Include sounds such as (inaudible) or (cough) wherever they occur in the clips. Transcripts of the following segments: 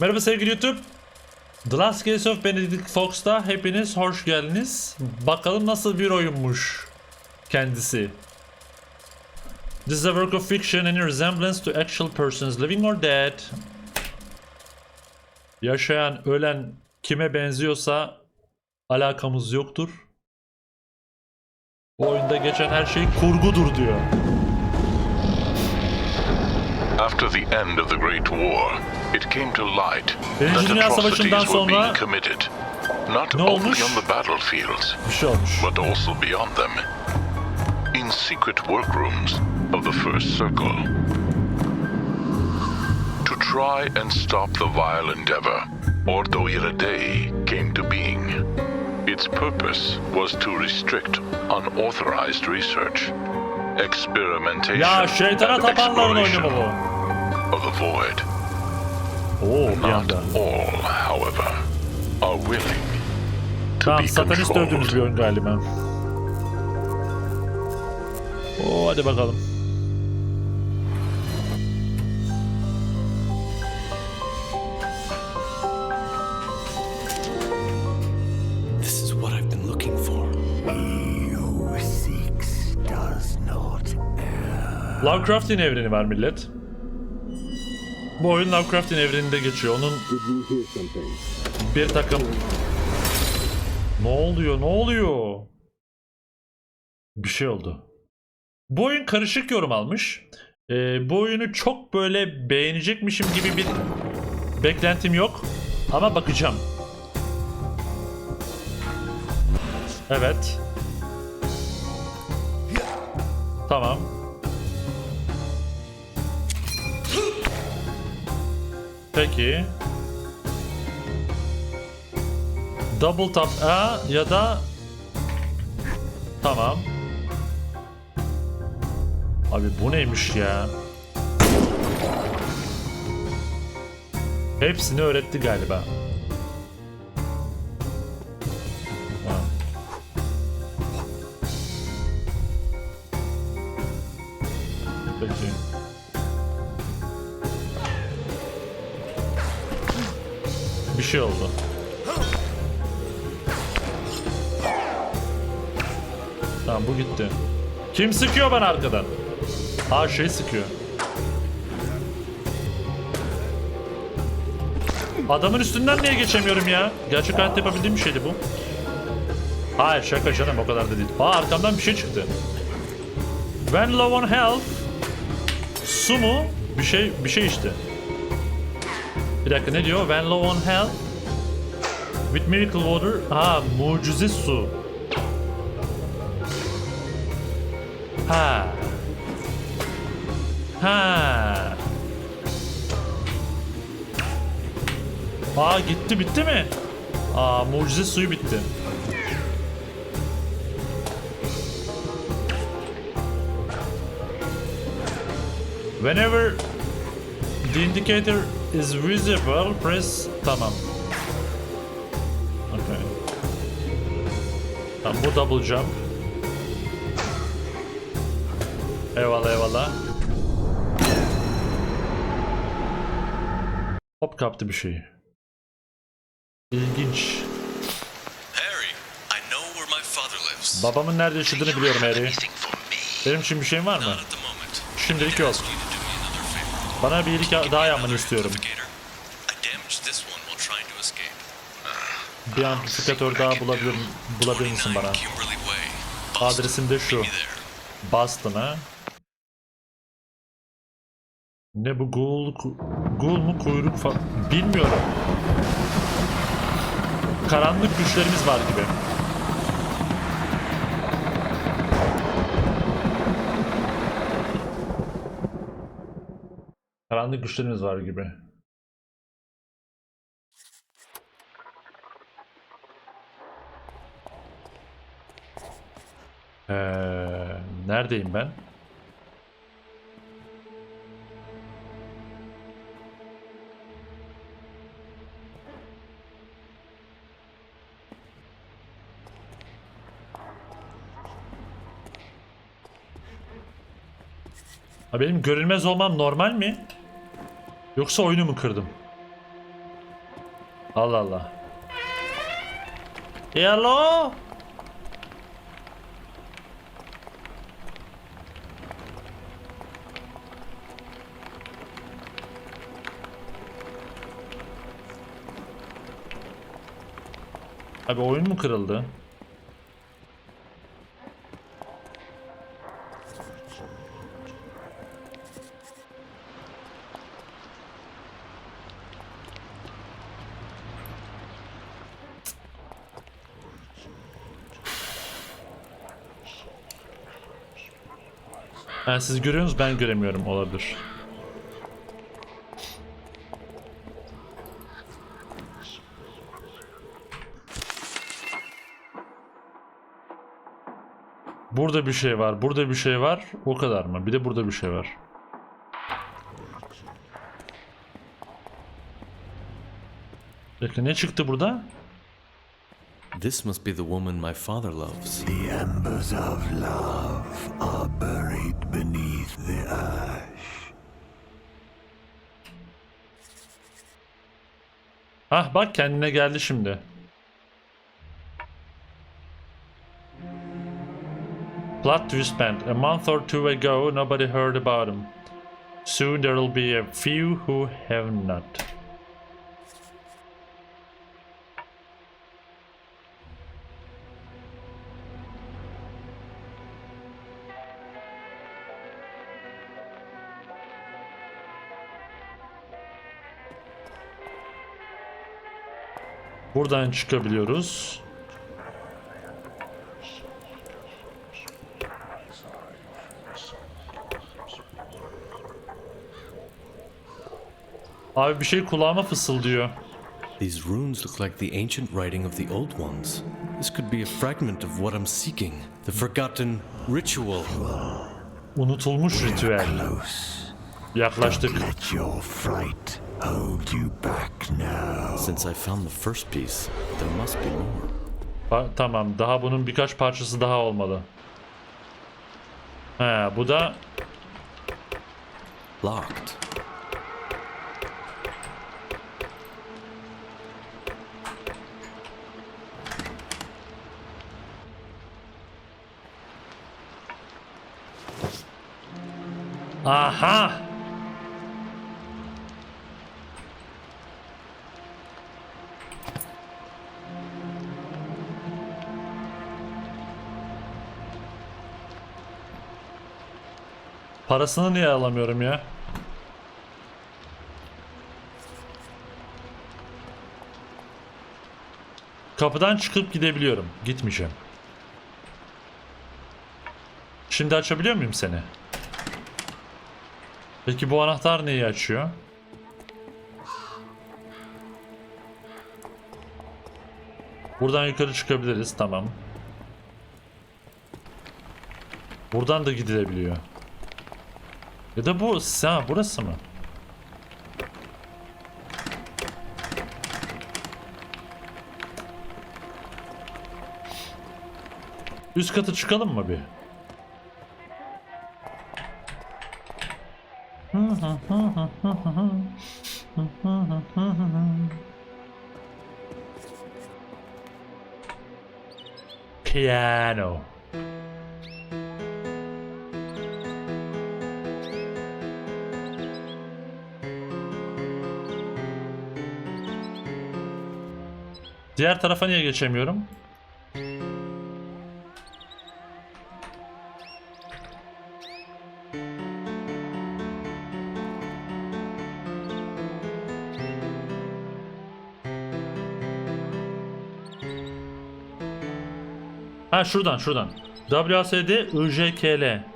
Merhaba sevgili YouTube. The Last Case of Benedict Fox'ta hepiniz hoş geldiniz. Bakalım nasıl bir oyunmuş kendisi. This is a work of fiction any resemblance to actual persons living or dead. Yaşayan, ölen kime benziyorsa alakamız yoktur. Bu oyunda geçen her şey kurgudur diyor. After the end of the Great War, it came to light Birinci that Dünya atrocities were sonra being committed, not ne only olmuş? on the battlefields, Bir şey olmuş. but also beyond them, in secret workrooms of the First Circle. To try and stop the vile endeavor, Ordo Day came to being. Its purpose was to restrict unauthorized research, experimentation, Ya şeytana tapanların oyunu mu bu? of the void. Oo bir Not anda. all, however, are willing to Tamam be satanist dövdüğümüz bir oyun galiba. Oo hadi bakalım. Lovecraft'in evreni var millet. Bu oyun Lovecraft'in evreninde geçiyor. Onun bir takım... Ne oluyor? Ne oluyor? Bir şey oldu. Bu oyun karışık yorum almış. Ee, bu oyunu çok böyle beğenecekmişim gibi bir beklentim yok. Ama bakacağım. Evet. Tamam. Peki. Double tap A ya da Tamam. Abi bu neymiş ya? Hepsini öğretti galiba. Kim sıkıyor bana arkadan? Ha şey sıkıyor. Adamın üstünden niye geçemiyorum ya? Gerçek hayatta yapabildiğim bir şeydi bu. Hayır şaka canım o kadar da değil. Aa arkamdan bir şey çıktı. When low on health Su mu? Bir şey bir şey işte. Bir dakika ne diyor? When low on health With miracle water Ha mucize su Ha Ha Aa gitti bitti mi? Aa mucize suyu bitti. Whenever the indicator is visible, press tamam. Okay. Tamam bu double jump. Eyvallah eyvallah. Hop kaptı bir şeyi. İlginç. Harry, I know where my father lives. Babamın nerede yaşadığını biliyorum Harry. Benim için bir şeyin var mı? Şimdilik yok. Bana bir iyilik daha yapmanı istiyorum. Bir amplifikatör daha bulabilir, bulabilir misin 29 bana? Adresim de şu. Meet Ne bu ghoul, ku- ghoul mu kuyruk falan bilmiyorum. Karanlık güçlerimiz var gibi. Karanlık güçlerimiz var gibi. Ee, neredeyim ben? Ha benim görünmez olmam normal mi? Yoksa oyunu mu kırdım? Allah Allah. Hello? Abi oyun mu kırıldı? Ha, siz görüyorsunuz ben göremiyorum olabilir. Burada bir şey var, burada bir şey var. O kadar mı? Bir de burada bir şey var. Peki ne çıktı burada? This must be the woman my father loves. The embers of love are buried beneath the ash. Hah bak kendine geldi şimdi. Plot twist band. A month or two ago nobody heard about him. Soon there will be a few who have not. Buradan çıkabiliyoruz. Abi bir şey kulağıma fısıldıyor. These runes look like the ancient writing of the old ones. This could be a fragment of what I'm seeking. The forgotten ritual. Unutulmuş ritüel. Yaklaştık. Let your fright hold you back now. Since I found the first piece, there must be more. Pa- tamam daha bunun birkaç parçası daha olmalı. He bu da Locked. aha. Parasını niye alamıyorum ya? Kapıdan çıkıp gidebiliyorum. Gitmeyeceğim. Şimdi açabiliyor muyum seni? Peki bu anahtar neyi açıyor? Buradan yukarı çıkabiliriz. Tamam. Buradan da gidilebiliyor. Ya da bu ha burası mı? Üst katı çıkalım mı bir? Piano. Diğer tarafa niye geçemiyorum? Ha şuradan şuradan. WASD IJKL.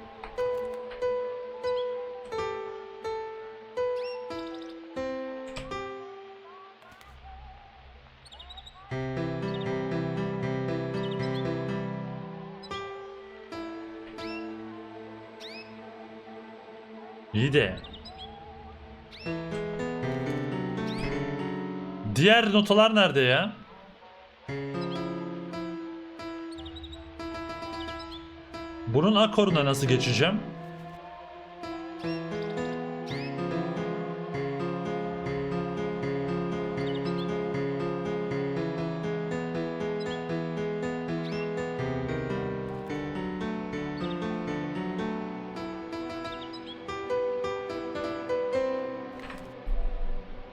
diğer notalar nerede ya? Bunun akoruna nasıl geçeceğim?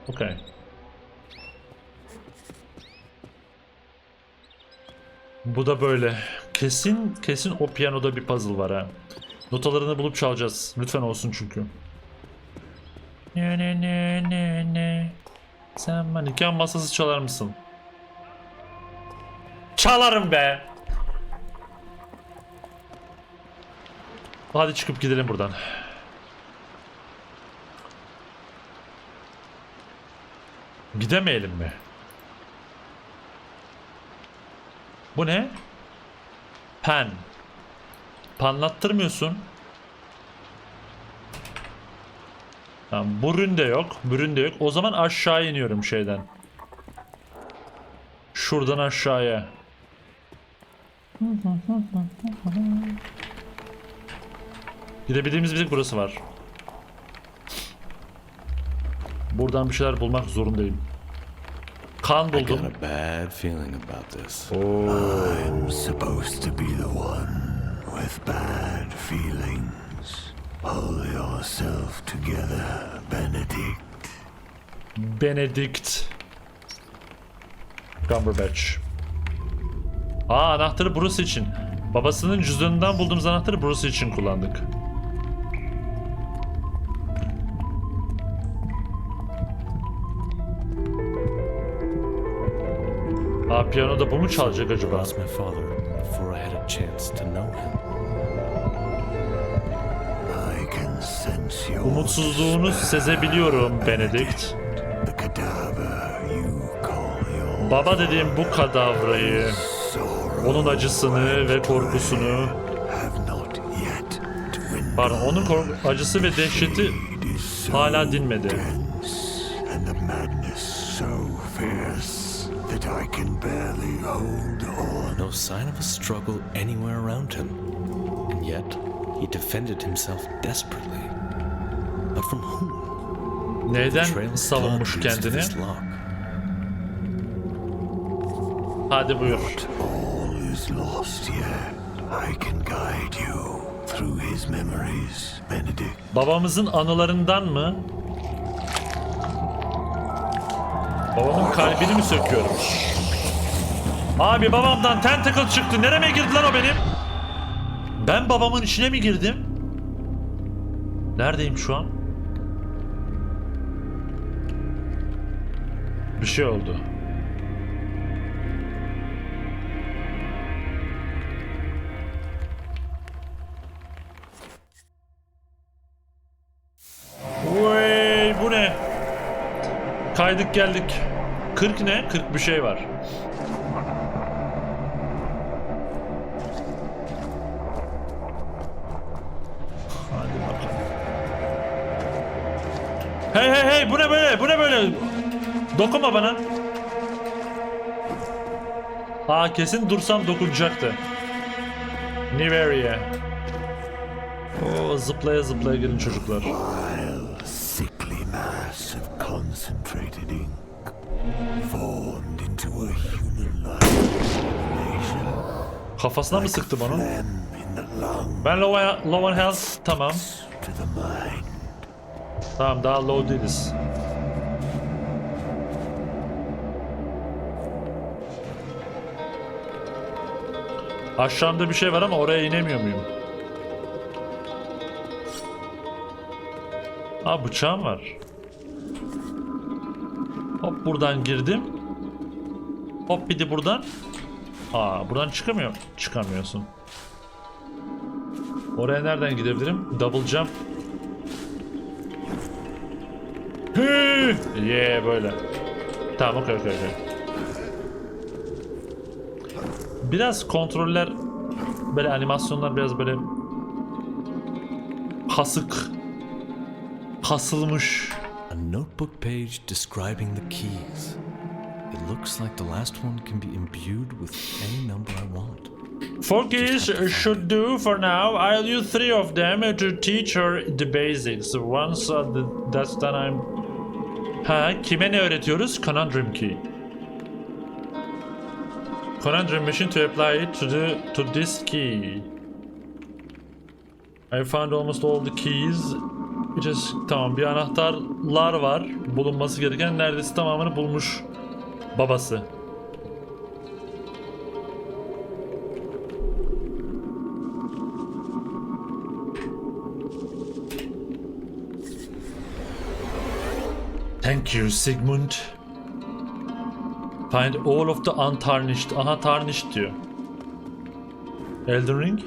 Okay. Bu da böyle. Kesin kesin o piyanoda bir puzzle var ha. Notalarını bulup çalacağız. Lütfen olsun çünkü. Ne ne ne ne ne. Sen nikah masası çalar mısın? Çalarım be. Hadi çıkıp gidelim buradan. Gidemeyelim mi? Bu ne? Pen. Panlattırmıyorsun. Tamam, burun de yok. Burun de yok. O zaman aşağı iniyorum şeyden. Şuradan aşağıya. Gidebildiğimiz bir burası var. Buradan bir şeyler bulmak zorundayım. Kan I got a bad feeling about this. I'm supposed to be the one with bad feelings. Pull yourself together, Benedict. Benedict Cumberbatch. Aa anahtarı burası için. Babasının cüzdanından bulduğumuz anahtarı burası için kullandık. Piyanoda bu mu çalacak acaba? Lost my father before I had a chance to know him. I can sense your Umutsuzluğunu sezebiliyorum Benedict. the cadaver you call your Baba dediğim bu kadavrayı, onun acısını ve korkusunu. Pardon onun kork- acısı ve dehşeti hala dinmedi. Hold on. No sign of a struggle anywhere around him. And yet, he defended himself desperately. But from whom? Neden savunmuş kendini? Hadi buyur. All is lost yet. I can guide you through his memories, Benedict. Babamızın anılarından mı? Babamın kalbini mi söküyorum? Abi babamdan tentacle çıktı. Nereme girdi lan o benim? Ben babamın içine mi girdim? Neredeyim şu an? Bir şey oldu. Vay bu ne? Kaydık geldik. 40 ne? 40 bir şey var. Dokunma bana. Aa kesin dursam dokunacaktı. Area. Oo zıplaya zıplaya gelin çocuklar. Kafasına mı sıktı lung Ben low, low on health. Tamam. Tamam daha low değiliz. Aşağımda bir şey var ama oraya inemiyor muyum? Aa bıçağım var. Hop buradan girdim. Hop bir de buradan. Aa buradan çıkamıyor. Çıkamıyorsun. Oraya nereden gidebilirim? Double jump. Hı! Yeah böyle. Tamam okey okey okey. Biraz kontroller böyle animasyonlar biraz böyle kasık kasılmış. A notebook page describing the keys. It looks like the last one can be imbued with any number I want. Four keys should do for now. I'll use three of them to teach her the basics. Once uh, the, that's done I'm... Ha kime ne öğretiyoruz? Conundrum key. Conundrum machine to apply it to the to this key. I found almost all the keys İçerisi- Tamam bir anahtarlar var. Bulunması gereken neredeyse tamamını bulmuş babası. Thank you Sigmund. Find all of the untarnished. Aha tarnished diyor. Elden Ring.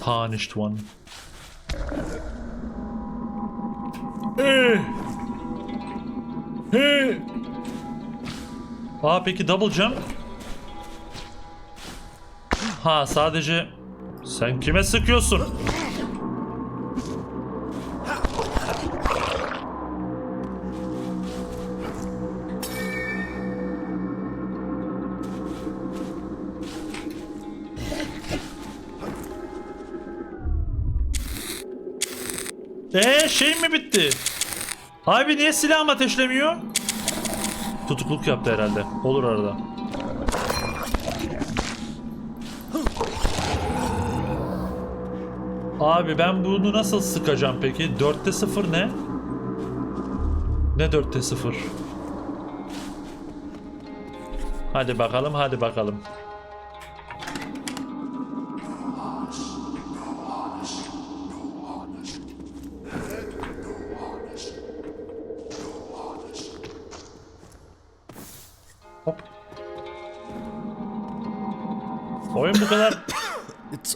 Tarnished one. Eh. Eh. Aa peki double jump? Ha sadece sen kime sıkıyorsun? Eee şey mi bitti? Abi niye silahım ateşlemiyor? Tutukluk yaptı herhalde. Olur arada. Abi ben bunu nasıl sıkacağım peki? 4'te 0 ne? Ne 4'te 0? Hadi bakalım, hadi bakalım.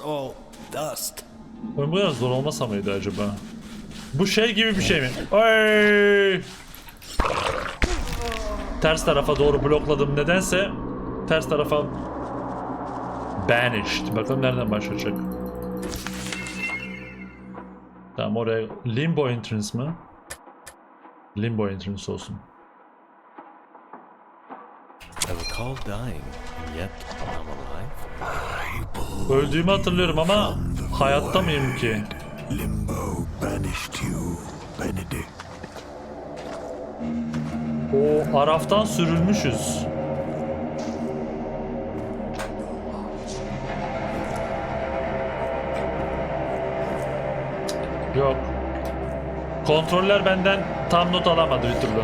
All dust. oyun bu kadar zor olmasa mıydı acaba? Bu şey gibi bir şey mi? Ay! Ters tarafa doğru blokladım nedense ters tarafa banished. Bakalım nereden başlayacak. Tamam oraya limbo entrance mı? Limbo entrance olsun. I recall dying, yet I'm alive. Öldüğümü hatırlıyorum ama hayatta mıyım ki? Limbo banished you, Benedict. O Araf'tan sürülmüşüz. Yok. Kontroller benden tam not alamadı bir türlü.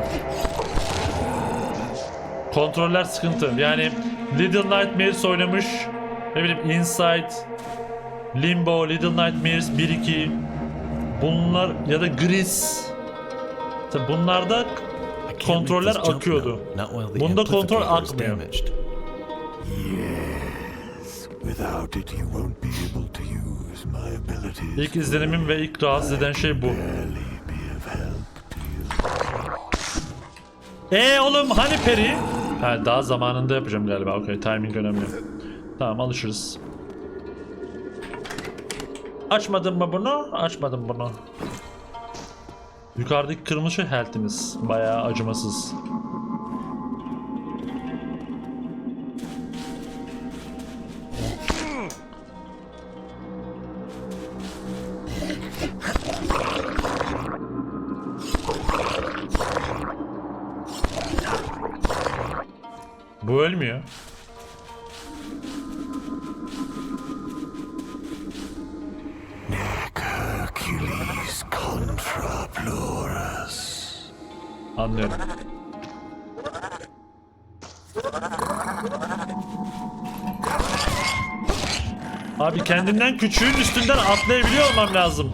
Kontroller sıkıntı. Yani Little Nightmares oynamış. Ne bileyim Inside, Limbo, Little Nightmares 1-2. Bunlar ya da Gris. Tabi bunlarda kontroller akıyordu. Bunda kontrol akmıyor. damaged. Without it, you won't be able to use my abilities. İlk izlenimim ve ilk rahatsız eden şey bu. You. E oğlum hani peri? Ha daha zamanında yapacağım galiba. Okey timing önemli. Tamam alışırız. Açmadın mı bunu? Açmadım bunu. Yukarıdaki kırmızı şey health'imiz. Bayağı acımasız. Kendimden küçüğün üstünden atlayabiliyor olmam lazım.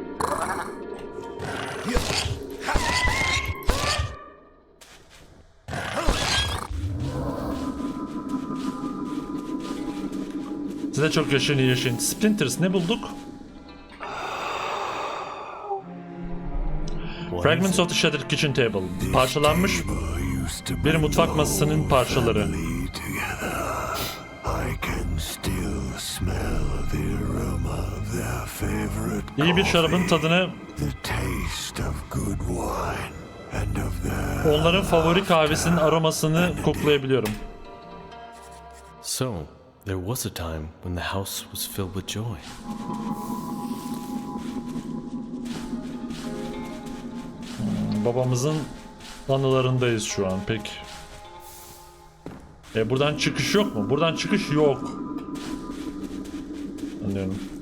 (laughs) Size çok yaşayın yaşayın. Splinters ne bulduk? Fragments of the Shattered Kitchen Table. Parçalanmış bir mutfak masasının parçaları. family together. I can still smell the aroma of their favorite İyi bir şarabın tadını onların favori kahvesinin aromasını koklayabiliyorum. So, there was a time when the house was filled with joy. Babamızın anılarındayız şu an pek. E buradan çıkış yok mu? Buradan çıkış yok. Anlıyorum.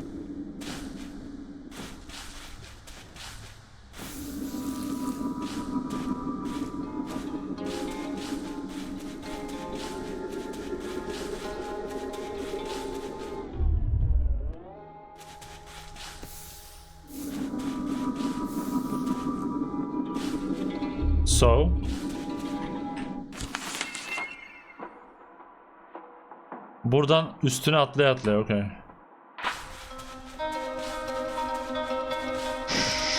Buradan üstüne atlaya atlaya okey.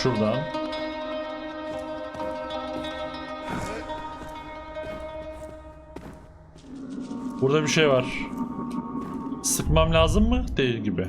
Şuradan. Burada bir şey var. Sıkmam lazım mı? Değil gibi.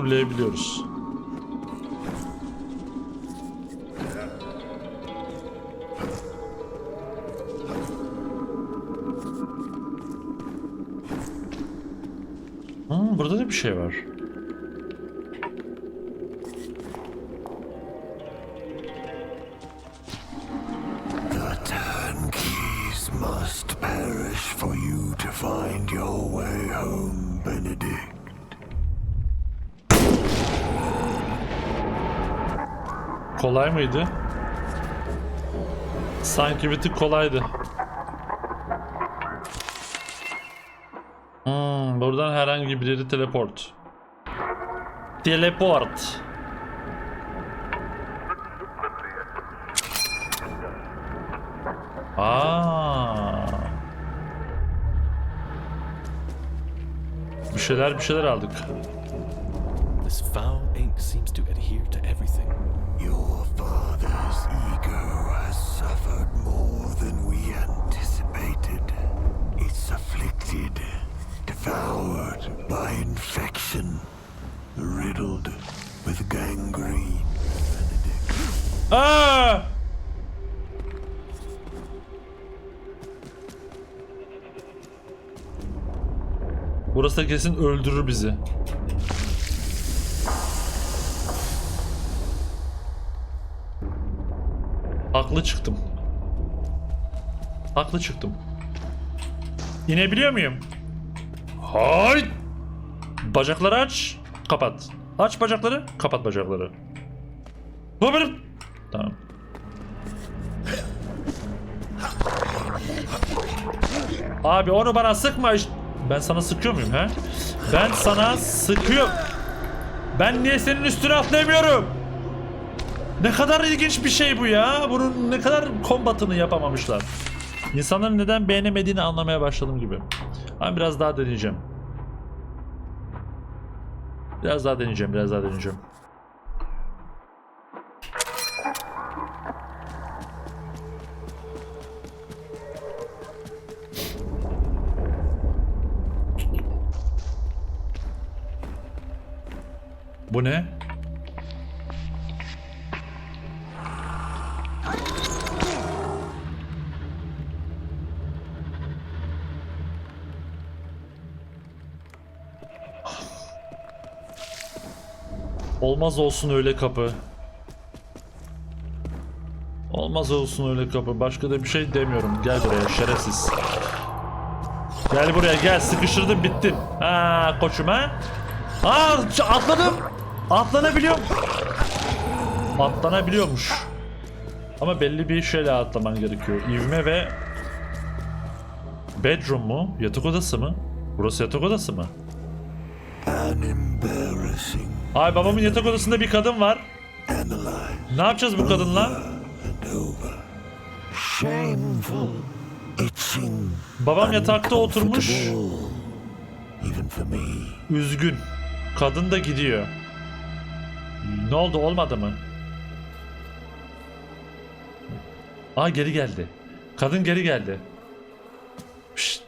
Fullleyebiliyoruz. Hmm, burada da bir şey var. For you to find your way home, Benedict. Kolay mıydı? Sanki bir tık kolaydı. Hmm, buradan herhangi bir yere teleport. Teleport. Aa. Bir şeyler bir şeyler aldık. This foul ink seems to adhere to everything. Ego has suffered more than we anticipated. It's afflicted, devoured by infection, riddled with gangrene. Aa! Burası kesin öldürür bizi. Haklı çıktım. Haklı çıktım. İnebiliyor muyum? Hay! Bacakları aç, kapat. Aç bacakları, kapat bacakları. Hop! Tamam. Abi onu bana sıkma. Ben sana sıkıyor muyum he? Ben sana sıkıyorum. Ben niye senin üstüne atlayamıyorum? Ne kadar ilginç bir şey bu ya. Bunun ne kadar kombatını yapamamışlar. İnsanların neden beğenemediğini anlamaya başladım gibi. Ama biraz daha deneyeceğim. Biraz daha deneyeceğim, biraz daha deneyeceğim. Bu ne? Olmaz olsun öyle kapı. Olmaz olsun öyle kapı. Başka da bir şey demiyorum. Gel buraya şerefsiz. Gel buraya gel. Sıkıştırdın bittin. Ha koçum ha. Aa atladım. Atlanabiliyorum. Atlanabiliyormuş. Ama belli bir şeyle atlaman gerekiyor. İvme ve bedroom mu? Yatak odası mı? Burası yatak odası mı? An embarrassing Ay babamın yatak odasında bir kadın var. Ne yapacağız bu kadınla? Babam yatakta oturmuş. Üzgün. Kadın da gidiyor. Ne oldu olmadı mı? Aa geri geldi. Kadın geri geldi. Şşt.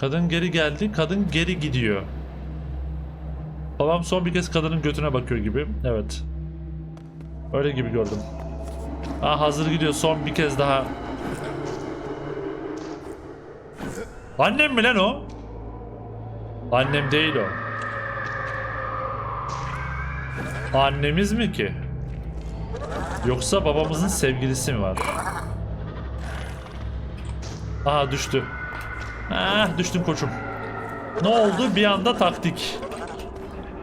Kadın geri geldi. Kadın geri gidiyor. Babam son bir kez kadının götüne bakıyor gibi. Evet. Öyle gibi gördüm. Aa hazır gidiyor son bir kez daha. Annem mi lan o? Annem değil o. Annemiz mi ki? Yoksa babamızın sevgilisi mi var? Aha düştü. Ah düştün koçum. Ne oldu? Bir anda taktik.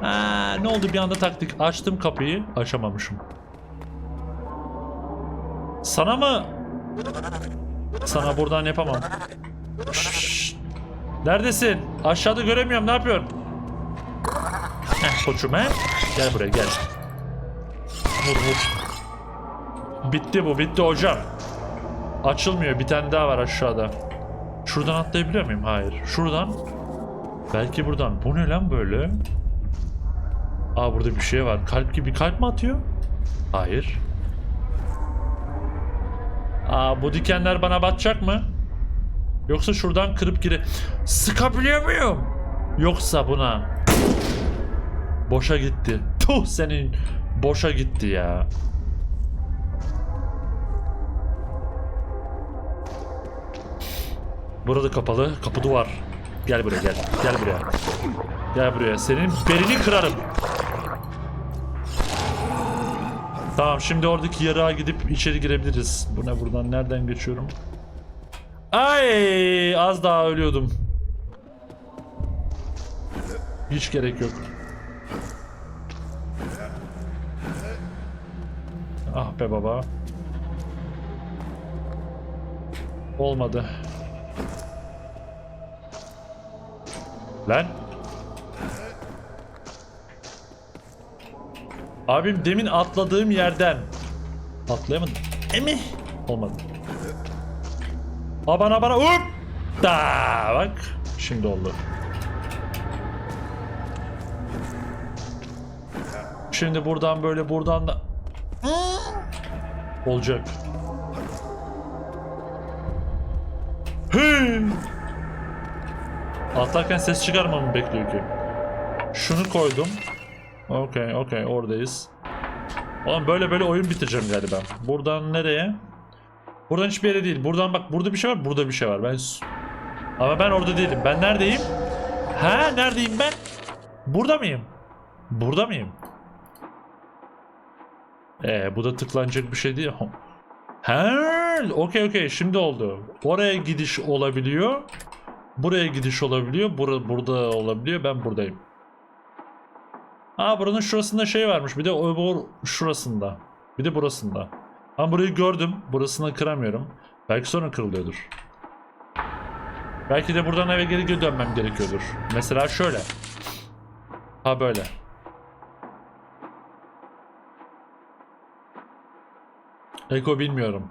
Ha, ne oldu bir anda taktik? Açtım kapıyı. Açamamışım. Sana mı? Sana buradan yapamam. Şşş. Neredesin? Aşağıda göremiyorum. Ne yapıyorsun? Heh, koçum he. Gel buraya gel. Vur vur. Bitti bu bitti hocam. Açılmıyor. Bir tane daha var aşağıda. Şuradan atlayabiliyor muyum? Hayır. Şuradan. Belki buradan. Bu ne lan böyle? Aa burada bir şey var. Kalp gibi kalp mi atıyor? Hayır. Aa bu dikenler bana batacak mı? Yoksa şuradan kırıp gire... Sıkabiliyor muyum? Yoksa buna... Boşa gitti. Tuh senin boşa gitti ya. Burada kapalı. Kapı duvar. Gel buraya gel. Gel buraya. Gel buraya. Senin belini kırarım. Tamam şimdi oradaki yarığa gidip içeri girebiliriz. Bu ne buradan nereden geçiyorum? Ay az daha ölüyordum. Hiç gerek yok. Ah be baba. Olmadı. Lan. Abim demin atladığım yerden. Atlayamadım. Emi. Olmadı. Aa bana bana hop. Da bak. Şimdi oldu. Şimdi buradan böyle buradan da olacak. Hey! Atlarken ses çıkarmamı bekliyor ki. Şunu koydum. Okey okey oradayız. Oğlum böyle böyle oyun bitireceğim galiba. Buradan nereye? Buradan hiçbir yere değil. Buradan bak burada bir şey var burada bir şey var. Ben Ama ben orada değilim. Ben neredeyim? Ha neredeyim ben? Burada mıyım? Burada mıyım? Ee bu da tıklanacak bir şey değil. Ha, okey okey şimdi oldu. Oraya gidiş olabiliyor. Buraya gidiş olabiliyor. Bura, burada olabiliyor. Ben buradayım. Aa buranın şurasında şey varmış. Bir de o şurasında. Bir de burasında. Ben burayı gördüm. Burasını kıramıyorum. Belki sonra kırılıyordur. Belki de buradan eve geri dönmem gerekiyordur. Mesela şöyle. Ha böyle. Eko bilmiyorum.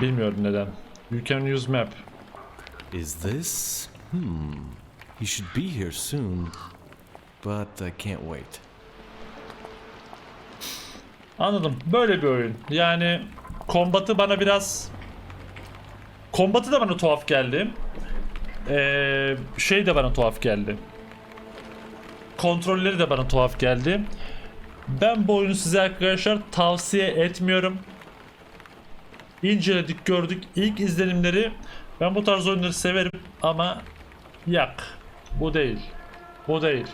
Bilmiyorum neden. You can use map. Is this? Hmm. He should be here soon, but I can't wait. Anladım. Böyle bir oyun. Yani kombatı bana biraz kombatı da bana tuhaf geldi. Ee, şey de bana tuhaf geldi. Kontrolleri de bana tuhaf geldi. Ben bu oyunu size arkadaşlar tavsiye etmiyorum. İnceledik, gördük. İlk izlenimleri ben bu tarz oyunları severim ama yak. Bu değil. Bu değil.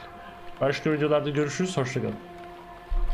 Başka videolarda görüşürüz. Hoşçakalın.